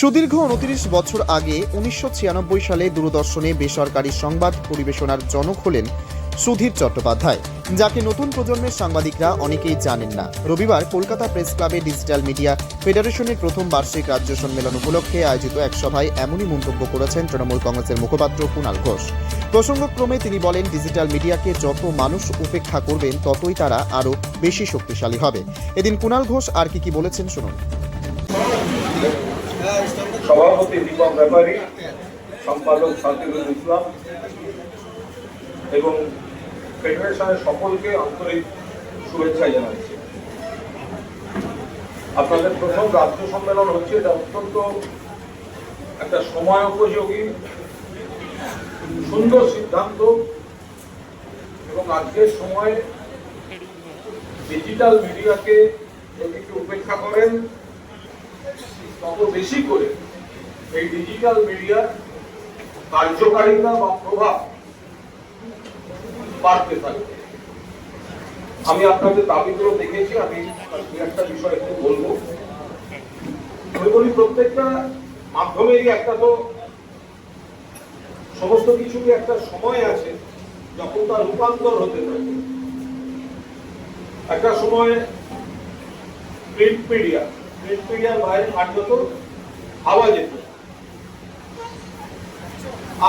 সুদীর্ঘ উনত্রিশ বছর আগে উনিশশো ছিয়ানব্বই সালে দূরদর্শনে বেসরকারি সংবাদ পরিবেশনার জনক হলেন সুধীর চট্টোপাধ্যায়, যাকে নতুন প্রজন্মের সাংবাদিকরা অনেকেই জানেন না। রবিবার কলকাতা প্রেস ক্লাবে ডিজিটাল মিডিয়া ফেডারেশনের প্রথম বার্ষিক রাজ্য সম্মেলন উপলক্ষে আয়োজিত এক সভায় এমনই মন্তব্য করেছেন তৃণমূল কংগ্রেসের মুখপাত্র কুণাল ঘোষ। প্রসঙ্গক্রমে তিনি বলেন, ডিজিটাল মিডিয়াকে যত মানুষ উপেক্ষা করবেন, ততই তারা আরও বেশি শক্তিশালী হবে। এদিন কুণাল ঘোষ আর কি কি বলেছেন শুনুন। সভাপতি দীপক ব্যাপারী, সম্পাদক সাকিরুল ইসলাম এবং ফেডারেশনের সকলকে আন্তরিক শুভেচ্ছা জানাচ্ছি। আপনাদের প্রথম রাজ্য সম্মেলন হচ্ছে, এটা অত্যন্ত একটা সময় উপযোগী সুন্দর সিদ্ধান্ত এবং আজকের সময়ে ডিজিটাল মিডিয়াকে যদি উপেক্ষা করেন, তত বেশি করে এই ডিজিটাল মিডিয়ার কার্যকারিতা বা প্রভাব বাড়তে থাকবে আমি আপনাদের দাবিগুলো দেখেছি, আমি একটা বিষয় একটু বলব। আমি বলি প্রত্যেকটা মাধ্যমেরই একটা তো সমস্ত কিছুরই একটা সময় আছে, যখন তার রূপান্তর হতে থাকে একটা সময় প্রিন্ট মিডিয়া প্রিন্ট মিডিয়ার বাইরে কার্যত ভাবা যেত।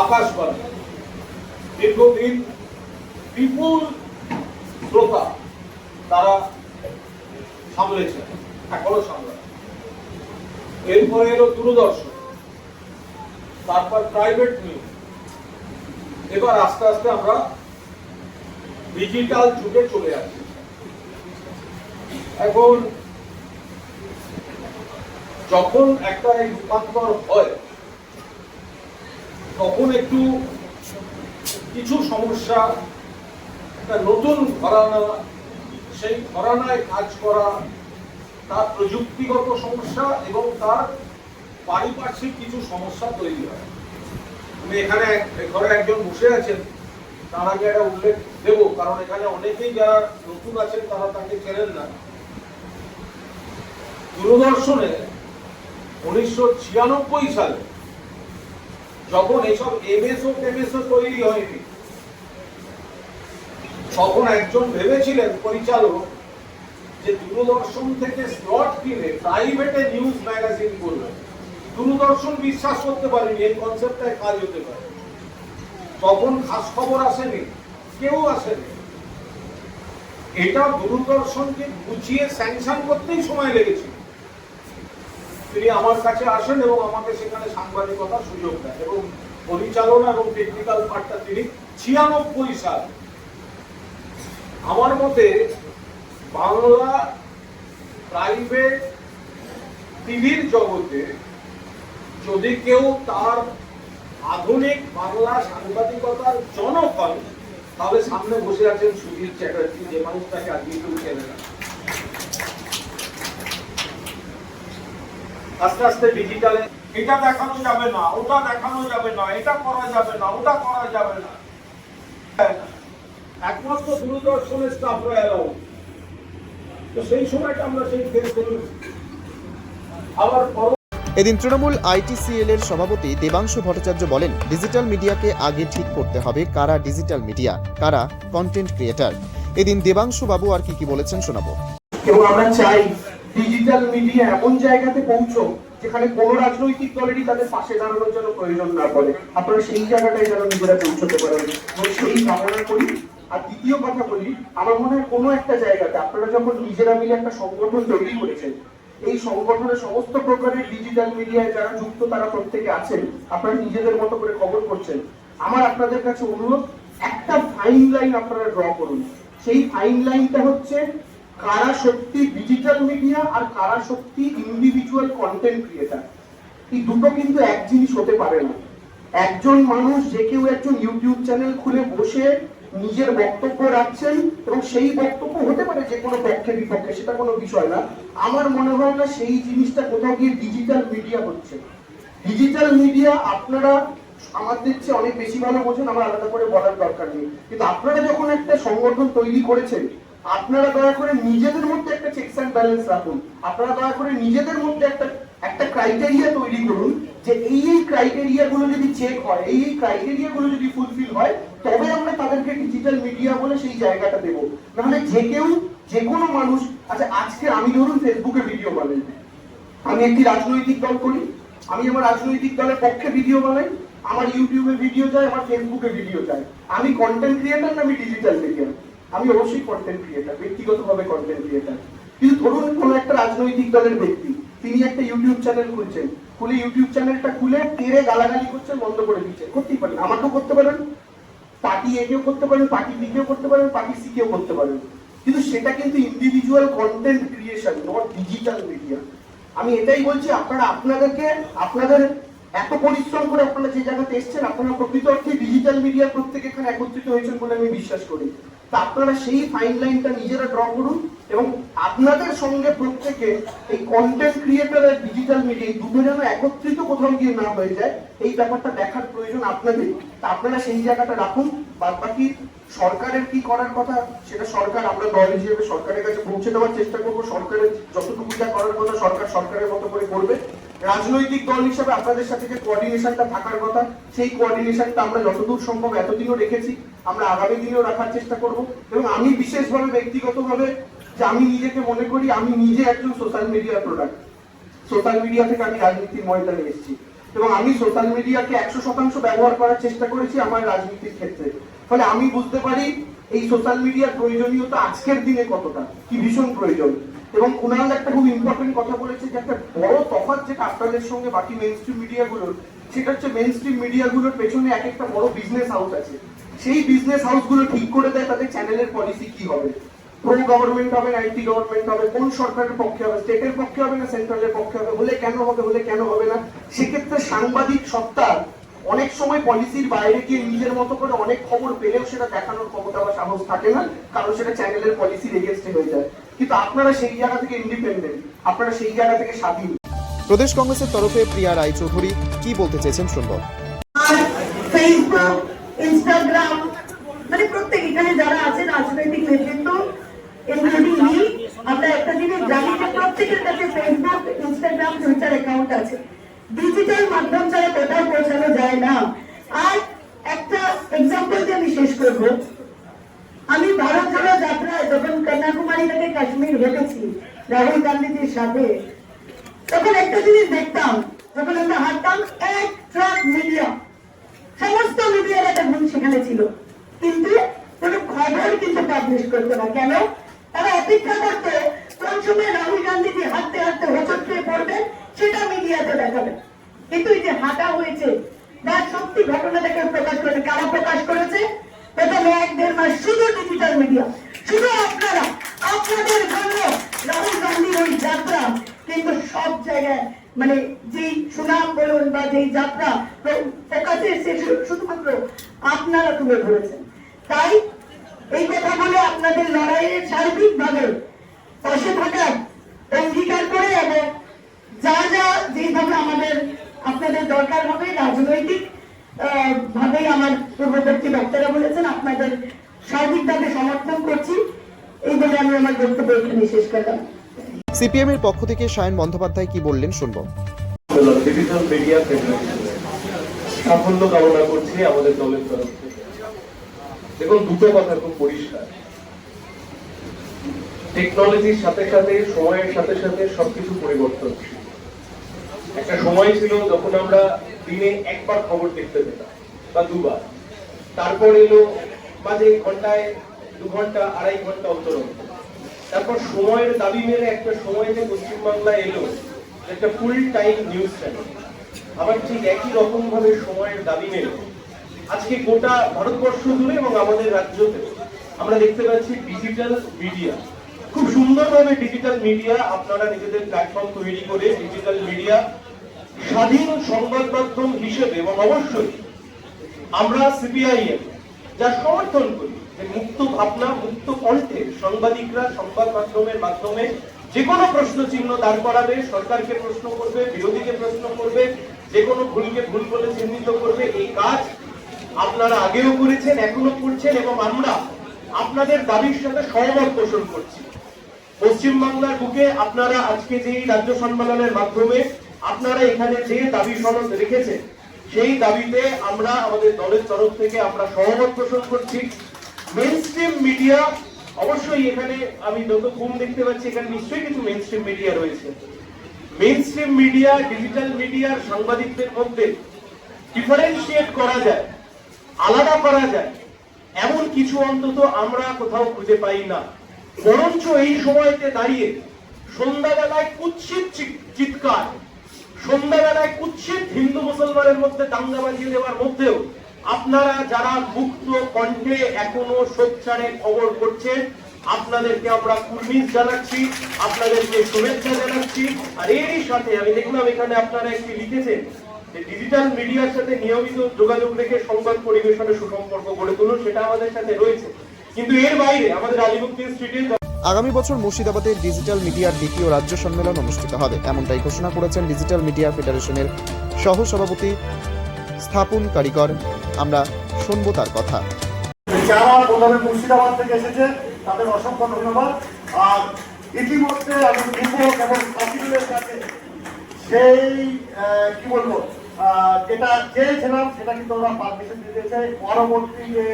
আকাশবাণী। দীর্ঘদিন বিপুল শ্রোতা তারা সামলেছে এখনও সামলায় এরপরে এলো দূরদর্শন, তারপর প্রাইভেট নিউজ এবার আস্তে আস্তে আমরা ডিজিটাল যুগে চলে আসছি। এখন যখন একটা এই রূপান্তর হয় তখন একটু কিছু সমস্যা, একটা নতুন ঘরানা, সেই ঘরানায় কাজ করা, তার প্রযুক্তিগত সমস্যা এবং তার পারিপার্শ্বিক কিছু সমস্যা তৈরি হয়। আমি এখানে ঘরে একজন বসে আছেন, তার আগে একটা উল্লেখ দেব, কারণ এখানে অনেকেই যারা নতুন আছেন তারা তাকে চেনেন না। দূরদর্শনে উনিশশো ছিয়ানব্বই সালে যখন এইসব এমএসও টেমএসও তৈরি হয়নি, তখন একজন ভেবেছিলেন পরিচালক যে দূরদর্শন থেকে স্লট কিনে প্রাইভেটে নিউজ ম্যাগাজিন করবে দূরদর্শন বিশ্বাস করতে পারেনি, এই কনসেপ্টটায় কাজ হতে পারে। তখন খাস খবর আসেনি, কেউ আসেনি। এটা দূরদর্শনকে গুছিয়ে স্যাংশন করতেই সময় লেগেছিল। তিনি আমার কাছে আসেন এবং আমাকে সেখানে সাংবাদিকতার সুযোগ দেন এবং পরিচালনা এবং টেকনিক্যাল পার্টটা তিনি ছিয়ানব্বই সাল। আমার মতে বাংলা প্রাইভেট টিভির জগতে যদি কেউ তার আধুনিক বাংলা সাংবাদিকতার জনক হয়, তাহলে সামনে বসে আছেন সুধীর চ্যাটার্জি, যে মানুষটাকে আজকে কেউ চেনে না আস্তে আস্তে ডিজিটালে এটা দেখানো যাবে না ওটা দেখানো যাবে না এটা করা যাবে না ওটা করা যাবে না। একমাত্র দূরদর্শনের স্টাফরা এলাও তো সেই সময়টা আমরা সেই ফেস করি আবার এদিন তৃণমূল আইটিসিএল এর সভাপতি দেবাংশু ভট্টাচার্য বলেন ডিজিটাল মিডিয়াকে আগে ঠিক করতে হবে কারা ডিজিটাল মিডিয়া কারা কন্টেন্ট ক্রিয়েটার এদিন দেবাংশু বাবু আর কি কি বলেছেন শোনাবো। এবং আমরা চাই ডিজিটাল মিডিয়া এমন জায়গাতে পৌঁছো যেখানে কোন রাজনৈতিক দলেরই তাদের পাশে দাঁড়ানোর জন্য প্রয়োজন না পড়ে। আপনারা সেই জায়গাটাই যেন নিজেরা পৌঁছতে পারেন। সেই কামনা করি। আর দ্বিতীয় কথা বলি, আমার মনে হয় কোনো একটা জায়গাতে আপনারা যখন নিজেরা মিলে একটা সংগঠন তৈরি করেছেন, এই সংগঠনের সমস্ত প্রকারের ডিজিটাল মিডিয়ায় যারা যুক্ত তারা প্রত্যেকে আছেন, আপনারা নিজেদের মতো করে খবর করছেন। আমার আপনাদের কাছে অনুরোধ, একটা ফাইন লাইন আপনারা ড্র করুন। সেই ফাইন লাইনটা হচ্ছে কারা শক্তি ডিজিটাল মিডিয়া আর কারা শক্তি ইন্ডিভিজুয়াল কন্টেন্ট ক্রিয়েটার এই দুটো কিন্তু এক জিনিস হতে পারে না। একজন মানুষ, যে কেউ একজন ইউটিউব চ্যানেল খুলে বসে নিজের বক্তব্য রাখছেন এবং সেই বক্তব্য হতে পারে যে কোনো পক্ষে বিপক্ষে, সেটা কোনো বিষয় না। আমার মনে হয় না সেই জিনিসটা কোথাও গিয়ে ডিজিটাল মিডিয়া হচ্ছে। ডিজিটাল মিডিয়া আপনারা আমাদের চেয়ে অনেক বেশি ভালো বোঝেন, আমার আলাদা করে বলার দরকার নেই। কিন্তু আপনারা যখন একটা সংগঠন তৈরি করেছেন আপনারা দয়া করে নিজেদের মধ্যে একটা চেকস অ্যান্ড ব্যালেন্স রাখুন। আপনারা দয়া করে নিজেদের মধ্যে একটা একটা ক্রাইটেরিয়া তৈরি করুন যে এই এই ক্রাইটেরিয়া গুলো যদি চেক হয়, এই এই ক্রাইটেরিয়া গুলো যদি ফুলফিল হয়, তবে আমরা তাদেরকে ডিজিটাল মিডিয়া বলে সেই জায়গাটা দেবো। নাহলে যে কেউ, যে কোনো মানুষ আচ্ছা আজকে আমি ধরুন ফেসবুকে ভিডিও বানাই। আমি একটি রাজনৈতিক দল করি, আমি আমার রাজনৈতিক দলের পক্ষে ভিডিও বানাই, আমার ইউটিউবে ভিডিও যায়, আমার ফেসবুকে ভিডিও যায়। আমি কন্টেন্ট ক্রিয়েটার না, আমি ডিজিটাল মিডিয়া আমি অবশ্যই কন্টেন্ট ক্রিয়েটার ব্যক্তিগতভাবে কন্টেন্ট ক্রিয়েটার কিন্তু ধরুন কোন একটা রাজনৈতিক দলের ব্যক্তি, তিনি একটা ইউটিউব চ্যানেল খুলছেন, খুলে ইউটিউব চ্যানেলটা খুলে তেরে গালাগালি করছেন বন্ধ করে দিচ্ছেন করতেই পারেন, আমাকেও করতে পারেন, পার্টি এ কেও করতে পারেন, পার্টি বি কেও করতে পারেন, পার্টি সি কেও করতে পারেন। কিন্তু সেটা কিন্তু individual content creation not digital media আমি এটাই বলছি, আপনারা আপনাদেরকে, আপনাদের এত পরিশ্রম করে আপনারা যে জায়গাতে এসছেন, আপনারা প্রকৃত অর্থে ডিজিটাল মিডিয়ার প্রত্যেকে এখানে একত্রিত হয়েছেন বলে আমি বিশ্বাস করি। তা আপনারা সেই ফাইন লাইনটা নিজেরা ড্র করুন এবং আপনাদের সঙ্গে প্রত্যেকে এই কন্টেন্ট ক্রিয়েটার আর ডিজিটাল মিডিয়া দুটো যেন একত্রিত কোথাও গিয়ে না হয়ে যায়, এই ব্যাপারটা দেখার প্রয়োজন আপনাদের। তা আপনারা সেই জায়গাটা রাখুন বাদ বাকি সরকারের কি করার কথা, সেটা সরকার আমরা দল হিসেবে সরকারের কাছে পৌঁছে দেওয়ার চেষ্টা করব। সরকারের যতটুকু যা করার কথা সরকার সরকারের মতো করে করবে। রাজনৈতিক দল হিসেবে আপনাদের সাথে যে কোঅর্ডিনেশনটা থাকার কথা, সেই কোঅর্ডিনেশনটা আমরা যতদূর সম্ভব এতদিনও রেখেছি। আমরা আগামী দিনেও রাখার চেষ্টা করব। এবং আমি বিশেষভাবে ব্যক্তিগতভাবে যে আমি নিজেকে মনে করি, আমি নিজে একজন social media product social media থেকে আমি রাজনীতির ময়দানে এসেছি। এবং আমি সোশ্যাল মিডিয়াকে একশো শতাংশ ব্যবহার করার চেষ্টা করেছি আমার রাজনীতির ক্ষেত্রে। ফলে আমি বুঝতে পারি, এই সোশ্যাল মিডিয়ার প্রয়োজনীয়তা আজকের দিনে কতটা? কি ভীষণ প্রয়োজন? এবং কুণাল একটা খুব ইম্পর্টেন্ট কথা বলেছে যে একটা বড় তফাৎ যেটা আপনাদের সঙ্গে বাকি মেন স্ট্রিম মিডিয়াগুলোর সেটা হচ্ছে মেন স্ট্রিম মিডিয়াগুলোর পেছনে এক একটা বড় বিজনেস হাউস আছে। সেই বিজনেস হাউসগুলো ঠিক করে দেয় তাদের চ্যানেলের পলিসি কি হবে? প্রো গভর্নমেন্ট হবে না অ্যান্টি গভর্নমেন্ট হবে, কোন সরকারের পক্ষে হবে স্টেটের পক্ষে হবে না সেন্ট্রালের পক্ষে হবে, হলে কেন হবে, হলে কেন হবে না? সেক্ষেত্রে সাংবাদিক সত্তা অনেক সময় পলিসির বাইরে গিয়ে নিজের মতো করে অনেক খবর পেলেও সেটা দেখানোর ক্ষমতা বা সাহস থাকে না, কারণ সেটা চ্যানেলের পলিসির এগেনস্টে হয়ে যায়। কিন্তু আপনারা সেই জায়গা থেকে ইন্ডিপেন্ডেন্ট আপনারা সেই জায়গা থেকে স্বাধীন। প্রদেশ কংগ্রেসের তরফে প্রিয়া রায়চৌধুরী কি বলতে চেয়েছেন শুনব। আর ফেসবুক ইনস্টাগ্রাম মানে প্রত্যেক এখানে যারা আছে রাজনৈতিক নেতৃত্ব ইনক্লুডিং মি আমরা একটা জিনিস জানি যে প্রত্যেকের কাছে ফেসবুক ইনস্টাগ্রাম টুইটার অ্যাকাউন্ট আছে। ডিজিটাল মাধ্যম ছাড়া কোথাও পৌঁছানো যায় না। আর একটা এক্সাম্পল দিয়ে আমি শেষ করব। আমি ভারত জোড়ো যাত্রায় যখন কন্যাকুমারী থেকে কাশ্মীর হেঁটেছি, রাহুল গান্ধীজির সাথে, তখন একটা জিনিস দেখতাম, যখন আমরা হাঁটতাম, এক ট্রাক মিডিয়া, সমস্ত মিডিয়ার একটা গুণ সেখানে ছিল। কিন্তু কোনো খবর কিন্তু পাবলিশ করতো না। কেন? তারা অপেক্ষা করতো, কোন সময় রাহুল গান্ধীজি হাঁটতে হাঁটতে হোচটে পড়বেন, সেটা মিডিয়াতে দেখাবে। কিন্তু এই যে হাঁটা হয়েছে বা সত্যি ঘটনাটাকে প্রকাশ করেছে, কারা প্রকাশ করেছে? প্রথমে এক দেড় মাস শুধু ডিজিটাল মিডিয়া শুধু আপনারা, আপনাদের জন্য রাহুল গান্ধীর ওই যাত্রা, কিন্তু সব জায়গায় মানে যেই সুনাম বলুন বা যেই যাত্রা ফোকাসে এসে শুধুমাত্র আপনারা তুলে ধরেছেন। তাই এই কথা বলে আপনাদের লড়াইয়ের সার্বিকভাবে পাশে থাকার অঙ্গীকার করে এবং যা যা যেভাবে আমাদের, আপনাদের দরকার হবে রাজনৈতিক ভাবেই আমার পূর্ববর্তী বক্তারা বলেছেন আপনাদের সার্বিকভাবে সমর্থন করছি। এই বলে আমি আমার বক্তব্য এখানে শেষ করলাম। সিপিএম এর পক্ষ থেকে সায়ন বন্দ্যোপাধ্যায় কি বললেন শুনব। ডিজিটাল মিডিয়া ফেডারেশন সাফল্য কামনা করছি আমাদের দলের তরফ থেকে। দেখুন দুটো কথা খুব পরিষ্কার। টেকনোলজির সাথে সাথে সময়ের সাথে সাথে সবকিছু পরিবর্তনশীল। একটা সময় ছিল যখন আমরা দিনে একবার খবর দেখতে পেতাম, বা দুবার। তারপর এলো মাঝে ঘন্টায় দু ঘণ্টা, আড়াই ঘণ্টা অন্তর তারপর সময়ের দাবি মেনে একটা সময় যে পশ্চিমবাংলায় এলো একটা ফুল টাইম নিউজ চ্যানেল আবার ঠিক একই রকম ভাবে সময়ের দাবি মেনে আজকে গোটা ভারতবর্ষ জুড়ে এবং আমাদের রাজ্যতে আমরা দেখতে পাচ্ছি ডিজিটাল মিডিয়া খুব সুন্দরভাবে ডিজিটাল মিডিয়া আপনারা নিজেদের প্ল্যাটফর্ম তৈরি করে ডিজিটাল মিডিয়া স্বাধীন সংবাদ মাধ্যম হিসেবে, এবং অবশ্যই আমরা সিপিআইএম যা সমর্থন করি যে মুক্ত ভাবনা, মুক্ত কণ্ঠে সাংবাদিকরা সংবাদ মাধ্যমের মাধ্যমে যে কোনো প্রশ্ন চিহ্ন দাঁড় করাবে, সরকারকে প্রশ্ন করবে, বিরোধীকে প্রশ্ন করবে, যে কোনো ভুলকে ভুল বলে চিহ্নিত করবে, এই কাজ আপনারা আগেও করেছেন, এখনও করছেন, এবং আমরা আপনাদের দাবির সাথে সহমত পোষণ করছি। পশ্চিমবাংলার বুকে আপনারা আজকে যে রাজ্য সম্মেলনের মাধ্যমে আপনারা এখানে যে দাবি সনদ রেখেছেন, সেই দাবিতে আমরা আমাদের দলের তরফ থেকে আমরা সহমত পোষণ করছি। মেনস্ট্রিম মিডিয়া অবশ্যই এখানে আমি যত কম দেখতে পাচ্ছি, এখানে নিশ্চয়ই কিছু মেনস্ট্রিম মিডিয়া রয়েছে। মেনস্ট্রিম মিডিয়া ডিজিটাল মিডিয়ার সাংবাদিকদের মধ্যে ডিফারেন্সিয়েট করা যায়, আলাদা করা যায়। এমন কিছু অন্তত আমরা কোথাও খুঁজে পাই না। বরঞ্চ এই সময়তে দাঁড়িয়ে সন্ধ্যাবেলায় কুৎসিত চিৎকার সন্ধ্যাবেলায় কুৎসিত হিন্দু মুসলমানের মধ্যে দাঙ্গা বাজিয়ে দেওয়ার মধ্যেও আপনারা যারা মুক্ত কণ্ঠে এখনও সোচ্চারে খবর করছেন, আপনাদেরকে আমরা কুর্মিস জানাচ্ছি, আপনাদেরকে শুভেচ্ছা জানাচ্ছি। আর এরই সাথে আমি দেখলাম এখানে আপনারা একটি লিখেছেন যে ডিজিটাল মিডিয়ার সাথে নিয়মিত যোগাযোগ রেখে সংবাদ পরিবেশনের সুসম্পর্ক গড়ে তুলুন, সেটা আমাদের সাথে রয়েছে। কিন্তু এর বাইরে আমাদের আলিমুদ্দিন স্ট্রিটে আগামী বছর মুর্শিদাবাদে ডিজিটাল মিডিয়ার দ্বিতীয় রাজ্য সম্মেলন অনুষ্ঠিত হবে। এমনটাই ঘোষণা করেছেন ডিজিটাল মিডিয়া ফেডারেশনের সহ সভাপতি স্থাপন কারিগর। আমরা শুনব তার কথা। যারা প্রথমে মুর্শিদাবাদ থেকে এসেছে, তাদের অসংখ্য ধন্যবাদ। আর ইতিমধ্যে আমি এবং কাছে সেই কি বলব যেটা চেয়েছিলাম, সেটা কিন্তু ওরা পারমিশন দিয়েছে পরবর্তী যে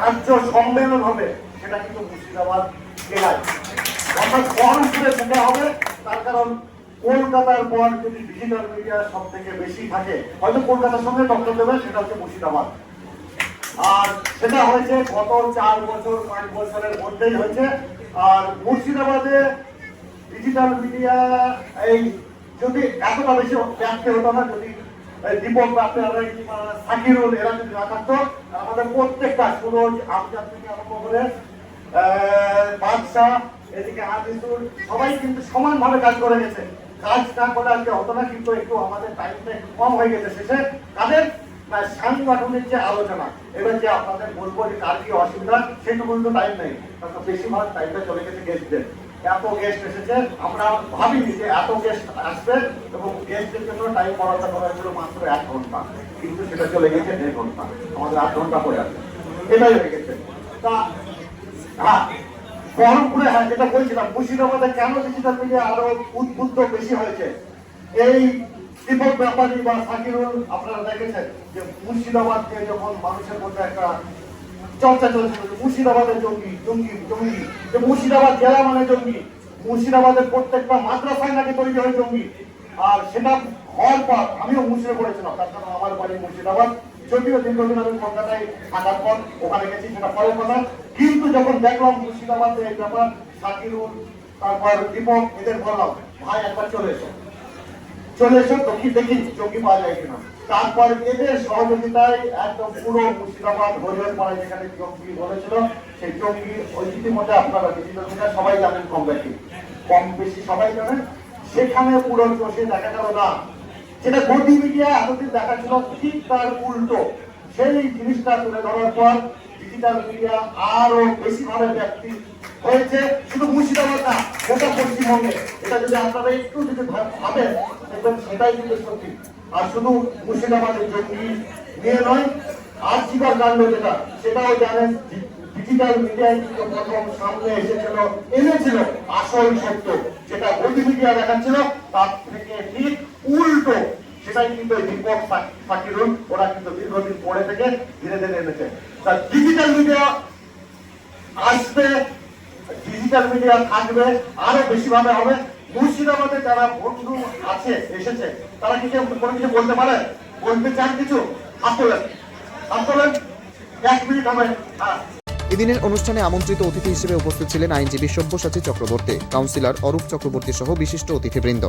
রাজ্য সম্মেলন হবে সেটা কিন্তু মুর্শিদাবাদ জেলায়। অর্থাৎ বহরমপুরে সেটা হবে, তার কারণ কলকাতার পর যদি ডিজিটাল মিডিয়া সব থেকে বেশি থাকে, হয়তো কলকাতার সঙ্গে টক্কর দেবে, সেটা হচ্ছে মুর্শিদাবাদ। আর সেটা হয়েছে গত চার বছর, পাঁচ বছরের মধ্যেই হয়েছে। আর মুর্শিদাবাদে ডিজিটাল মিডিয়া এই যদি এতটা বেশি ব্যাপ্তি হতো না, যদি দীপক ব্যাপ্তি কিংবা সাকিরুল এরা যদি না থাকতো আমাদের প্রত্যেকটা সুরজ, আমজাদ থেকে আরম্ভ করে বাদশাহ, এদিকে আজিজুল সবাই কিন্তু সমানভাবে কাজ করে গেছে। কাজ না করে আজকে হতো কিন্তু একটু আমাদের টাইমটা কম হয়ে গেছে। শেষে তাদের সাংগঠনিক যে আলোচনা, এবার যে আপনাদের বলব যে কার কি অসুবিধা, সেটুকু কিন্তু টাইম নেই। তার বেশিরভাগ টাইমটা চলে গেছে গেস্টদের এত গেস্ট এসেছে, আমরা ভাবিনি যে এত গেস্ট আসবে, এবং গেস্টদের জন্য টাইম বরাদ্দ করা হয়েছিল মাত্র এক ঘণ্টা। কিন্তু সেটা চলে গেছে দেড় ঘণ্টা। আমাদের আট ঘণ্টা পরে আছে এটাই হয়ে গেছে। তা হ্যাঁ হ্যাঁ যেটা বলছিলাম, মুর্শিদাবাদে কেন ডিজিটাল মিডিয়া আরও উদ্বুদ্ধ বেশি হয়েছে? এই দীপক ব্যাপারী বা সাকিরুল আপনারা দেখেছেন যে মুর্শিদাবাদকে যখন মানুষের মধ্যে একটা চর্চা চলছিল মুর্শিদাবাদের জঙ্গি জঙ্গি জঙ্গি। যে মুর্শিদাবাদ জেলা মানে জঙ্গি। মুর্শিদাবাদের প্রত্যেকটা মাদ্রাসায় নাকি তৈরি হয় জঙ্গি। আর সেটা হওয়ার পর আমিও মুর্শিদে পড়েছিলাম, তার কারণ আমার বাড়ি মুর্শিদাবাদ। যদিও দীর্ঘদিন আমি কলকাতায় থাকার পর ওখানে গেছি, সেটা পরের কথা। কিন্তু যখন দেখলাম মুর্শিদাবাদে এই ব্যাপার, সাকিরুল, তারপর দীপক, এদের বললাম, ভাই, একবার চলে এসো। চলে এসো চকি দেখি, চকি পাওয়া যায় কিনা। তারপর এদের সহযোগিতায় একদম পুরো মুর্শিদাবাদ হরিয়ার পাড়ায় যেখানে চঙ্গি বলেছিল, সেই চঙ্গি ওই ইতিমধ্যে আপনারা ডিজিটাল মিডিয়া সবাই জানেন কম বেশি। কম বেশি সবাই জানেন। সেখানে পুরো চষে দেখা গেল না যেটা গদি মিডিয়া এতদিন দেখা ছিল ঠিক তার উল্টো। সেই জিনিসটা তুলে ধরার পর ডিজিটাল মিডিয়া আরও বেশি ভাবে ব্যক্তি হয়েছে। শুধু মুর্শিদাবাদ না, গোটা পশ্চিমবঙ্গে। এটা যদি আপনারা একটু যদি ভাব- ভাবেন, দেখবেন সেটাই কিন্তু সত্যি। আর শুধু মুর্শিদাবাদের জঙ্গি নিয়ে নয় আর জীবন কাণ্ড যেটা, সেটাও জানেন ডিজিটাল মিডিয়ায় কিন্তু প্রথম সামনে এসেছিল, এনেছিল আসল সত্য। যেটা গদি মিডিয়া দেখাচ্ছিল, তার থেকে ঠিক উল্টো সেটাই কিন্তু দীপক ফা- ওরা কিন্তু দীর্ঘদিন পরে থেকে ধীরে ধীরে এনেছে। তা ডিজিটাল মিডিয়া আসবে ডিজিটাল মিডিয়া থাকবে, আরও বেশি ভাবে হবে। মুর্শিদাবাদে যারা বন্ধু আছে, এসেছে, তারা কি কোনো কিছু বলতে পারে? বলতে চান কিছু? হাত তোলেন। হাত তোলেন। এক মিনিট হবে। হ্যাঁ। এদিনের অনুষ্ঠানে আমন্ত্রিত অতিথি হিসেবে উপস্থিত ছিলেন আইনজীবী সব্যসাচী চক্রবর্তী, কাউন্সিলর অরূপ চক্রবর্তী সহ বিশিষ্ট অতিথিবৃন্দ।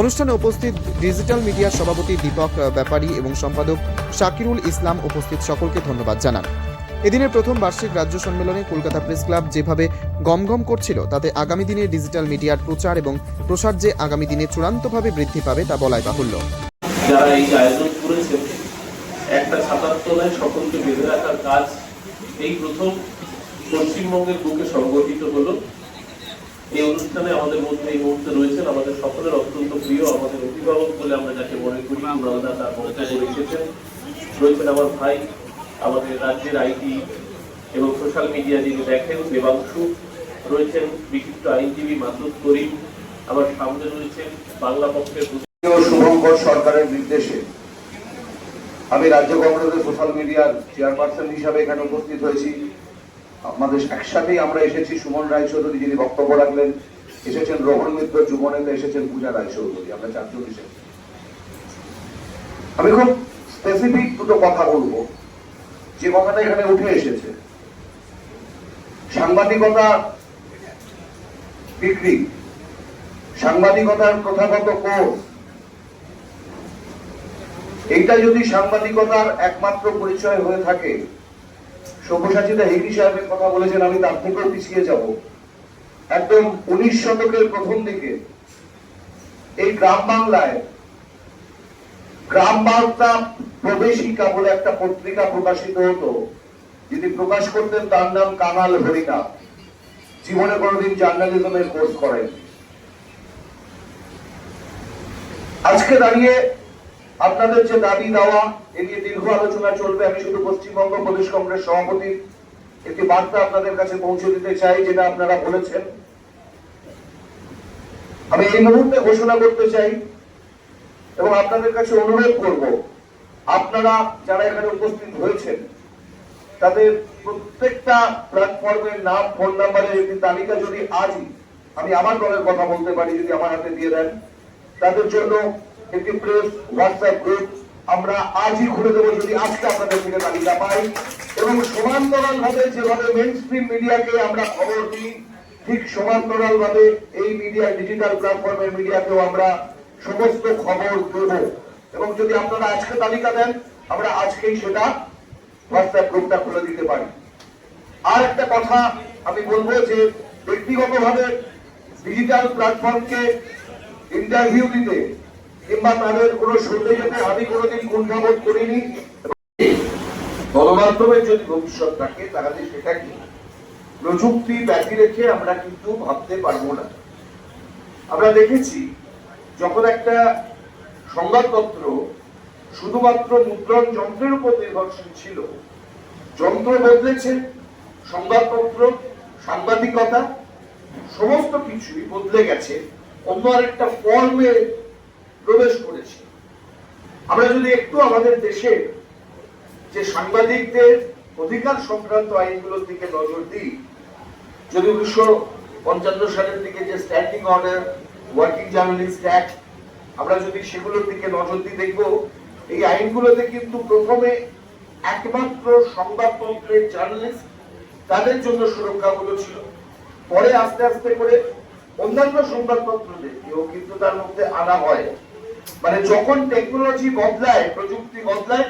অনুষ্ঠানে উপস্থিত ডিজিটাল মিডিয়ার সভাপতি দীপক ব্যাপারী এবং সম্পাদক শাকিরুল ইসলাম উপস্থিত। সকলকে ধন্যবাদ জানান। এদিনের প্রথম বার্ষিক রাজ্য সম্মেলনে কলকাতা প্রেস ক্লাব যেভাবে গমগম করছিল, তাতে আগামী দিনে ডিজিটাল মিডিয়ার প্রচার এবং প্রসার যে আগামী দিনে চূড়ান্তভাবে বৃদ্ধি পাবে তা বলাই বাহুল্য। যারা এই আয়োজন করেছেন, একটা ছাতার তলায় সকলকে বেঁধে রাখার কাজ এই প্রথম পশ্চিমবঙ্গের বুকে সংগঠিত হলো। এই অনুষ্ঠানে আমাদের মধ্যে এই মুহূর্তে রয়েছেন আমাদের সকলের অত্যন্ত প্রিয় আমাদের অভিভাবক বলে আমরা যাকে মনে করি নন্দা তার বক্তব্য রেখেছেন রয়েছেন আমার ভাই আমাদের রাজ্যের আইটি এবং সোশ্যাল মিডিয়া যিনি দেখেন দেবাংশু। রয়েছেন বিশিষ্ট আইনজীবী মাসুদ করিম। আমার সামনে রয়েছেন বাংলা পক্ষের শুভঙ্কর সরকারের নির্দেশে আমি রাজ্য কংগ্রেসের সোশ্যাল মিডিয়ার চেয়ারপারসন হিসাবে এখানে উপস্থিত হয়েছি। আমাদের একসাথেই আমরা এসেছি। সুমন রায়চৌধুরী যিনি বক্তব্য রাখলেন, এসেছেন রোহন মিত্র যুবনেতা, এসেছেন পূজা রায়চৌধুরী। আমরা চারজন এসেছি। আমি খুব স্পেসিফিক দুটো কথা বলব। যে কথাটা এখানে উঠে এসেছে। সাংবাদিকতা বিক্রি। সাংবাদিকতার প্রথাগত কোর্স এইটা যদি সাংবাদিকতার একমাত্র পরিচয় হয়ে থাকে সব্যসাচিতা হেগি সাহেবের কথা বলেছেন, আমি তার থেকেও পিছিয়ে যাব। একদম উনিশ শতকের প্রথম দিকে এই গ্রাম বাংলায় গ্রাম বার্তা প্রবেশিকা বলে একটা পত্রিকা প্রকাশিত হতো। যিনি প্রকাশ করতেন তার নাম কানাল হরিনাথ জীবনে কোনোদিন জার্নালিজমের কোর্স করেন আজকে দাঁড়িয়ে আপনাদের যে দাবি দেওয়া, এ নিয়ে দীর্ঘ আলোচনা চলবে। আমি শুধু পশ্চিমবঙ্গ প্রদেশ কংগ্রেস সভাপতির একটি বার্তা আপনাদের কাছে পৌঁছে দিতে চাই, যেটা আপনারা বলেছেন। আমি এই মুহূর্তে ঘোষণা করতে চাই এবং আপনাদের কাছে অনুরোধ করব, আপনারা যারা এখানে উপস্থিত হয়েছেন, তাদের প্রত্যেকটা প্ল্যাটফর্মের নাম ফোন নাম্বারের একটি তালিকা যদি আজই আমি আমার দলের কথা বলতে পারি, যদি আমার হাতে দিয়ে দেন, তাদের জন্য একটি প্রেস হোয়াটসঅ্যাপ গ্রুপ আমরা আজই খুলে দেবো যদি আজকে আপনাদের থেকে তালিকা পাই। এবং সমান্তরাল ভাবে যেভাবে মেন স্ট্রিম মিডিয়াকে আমরা খবর দিই, ঠিক সমান্তরাল ভাবে এই মিডিয়া ডিজিটাল প্ল্যাটফর্মের মিডিয়াকেও আমরা সমস্ত খবর দেব। এবং যদি আপনারা আজকে তালিকা দেন, আমরা আজকেই সেটা হোয়াটসঅ্যাপ গ্রুপটা খুলে দিতে পারি। আর একটা কথা আমি বলব যে, ব্যক্তিগতভাবে ডিজিটাল প্ল্যাটফর্মকে ইন্টারভিউ দিতে কিংবা তাদের আমি কোনোদিন কুণ্ঠাবোধ করিনি। গণমাধ্যমের যদি ভবিষ্যৎ থাকে, তাহলে সেটা কি? প্রযুক্তি রেখে আমরা কিন্তু ভাবতে পারব না। আমরা দেখেছি, যখন একটা সংবাদপত্র শুধুমাত্র মুদ্রণ যন্ত্রের উপর নির্ভরশীল ছিল, যন্ত্র বদলেছে সংবাদপত্র, সাংবাদিকতা, সমস্ত কিছুই বদলে গেছে। অন্য আরেকটা ফর্মে প্রবেশ করেছে। আমরা যদি একটু আমাদের দেশে যে সাংবাদিকদের অধিকার সংক্রান্ত আইনগুলোর দিকে নজর দিই, যদি উনিশশো পঞ্চান্ন সালের দিকে যে standing order working journalist act আমরা যদি সেগুলোর দিকে নজর দিই, দেখব এই আইনগুলোতে কিন্তু প্রথমে একমাত্র সংবাদপত্রের জার্নালিস্ট তাদের জন্য সুরক্ষাগুলো ছিল। পরে আস্তে আস্তে করে অন্যান্য সংবাদপত্রদেরকেও কিন্তু তার মধ্যে আনা হয়। মানে যখন টেকনোলজি বদলায়, প্রযুক্তি বদলায়,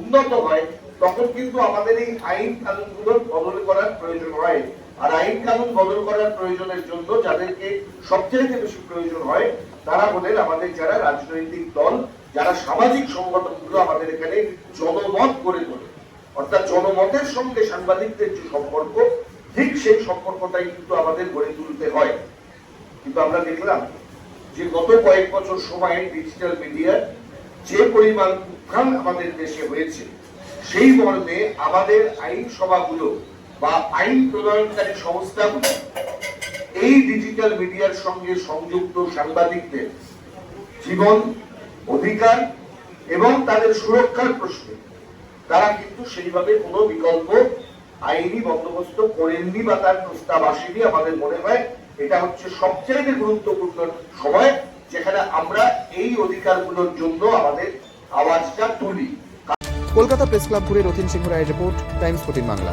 উন্নত হয়, তখন কিন্তু আমাদের এই আইন কানুনগুলোর বদল করার প্রয়োজন হয়। আর আইন কানুন বদল করার প্রয়োজনের জন্য যাদেরকে সবচেয়ে বেশি প্রয়োজন হয়, তারা হলেন আমাদের যারা রাজনৈতিক দল, যারা সামাজিক সংগঠনগুলো আমাদের এখানে জনমত গড়ে তোলে। অর্থাৎ জনমতের সঙ্গে সাংবাদিকদের যে সম্পর্ক, ঠিক সেই সম্পর্কটাই কিন্তু আমাদের গড়ে তুলতে হয়। কিন্তু আমরা দেখলাম যে গত কয়েক বছর সময়ে ডিজিটাল মিডিয়ার যে পরিমাণ উত্থান আমাদের দেশে হয়েছে, সেই মর্মে আমাদের আইন সভাগুলো বা আইন প্রণয়নকারী সংস্থাগুলো এই ডিজিটাল মিডিয়ার সঙ্গে সংযুক্ত সাংবাদিকদের জীবন, অধিকার এবং তাদের সুরক্ষার প্রশ্নে তারা কিন্তু সেইভাবে কোনো বিকল্প আইনি বন্দোবস্ত করেননি বা তার প্রস্তাব আসেনি আমাদের মনে হয়। এটা হচ্ছে সবচেয়ে গুরুত্বপূর্ণ সময় যেখানে আমরা এই অধিকারগুলোর জন্য আমাদের আওয়াজটা তুলি। কলকাতা প্রেস ক্লাব ঘুরে রথিন সিংহ রায়ের report, Times fourteen Bangla.